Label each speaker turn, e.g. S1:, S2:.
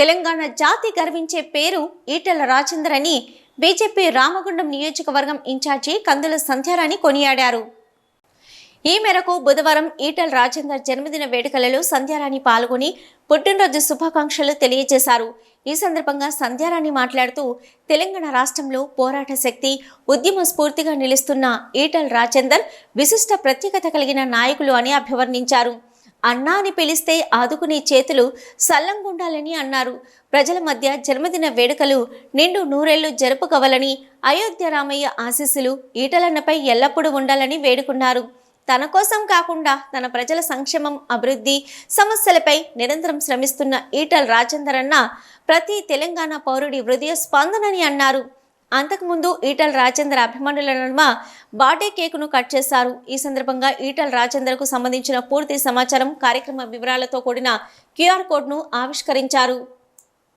S1: తెలంగాణ జాతి గర్వించే పేరు ఈటెల రాజేందర్ అని బీజేపీ రామగుండం నియోజకవర్గం ఇన్ఛార్జి కందుల సంధ్యారాణి కొనియాడారు. ఈ మేరకు బుధవారం ఈటెల రాజేందర్ జన్మదిన వేడుకలలో సంధ్యారాణి పాల్గొని పుట్టినరోజు శుభాకాంక్షలు తెలియజేశారు. ఈ సందర్భంగా సంధ్యారాణి మాట్లాడుతూ తెలంగాణ రాష్ట్రంలో పోరాట శక్తి ఉద్యమ స్ఫూర్తిగా నిలుస్తున్న ఈటెల రాజేందర్ విశిష్ట ప్రత్యేకత కలిగిన నాయకులు అని అభివర్ణించారు. అన్నా అని పిలిస్తే ఆదుకునే చేతులు సల్లంగుండాలని అన్నారు. ప్రజల మధ్య జన్మదిన వేడుకలు నిండు నూరేళ్ళు జరుపుకోవాలని అయోధ్య రామయ్య ఆశీస్సులు ఈటలన్నపై ఎల్లప్పుడూ ఉండాలని వేడుకున్నారు. తన కోసం కాకుండా తన ప్రజల సంక్షేమం అభివృద్ధి సమస్యలపై నిరంతరం శ్రమిస్తున్న ఈటల్ రాజేందర్ అన్న ప్రతి తెలంగాణ పౌరుడి హృదయ స్పందనని అన్నారు. అంతకుముందు ఈటల్ రాజేందర్ అభిమానుల నడుమ బార్డే కేకును కట్ చేశారు. ఈ సందర్భంగా ఈటల్ రాజేందర్కు సంబంధించిన పూర్తి సమాచారం కార్యక్రమ వివరాలతో కూడిన క్యూఆర్ కోడ్ను ఆవిష్కరించారు.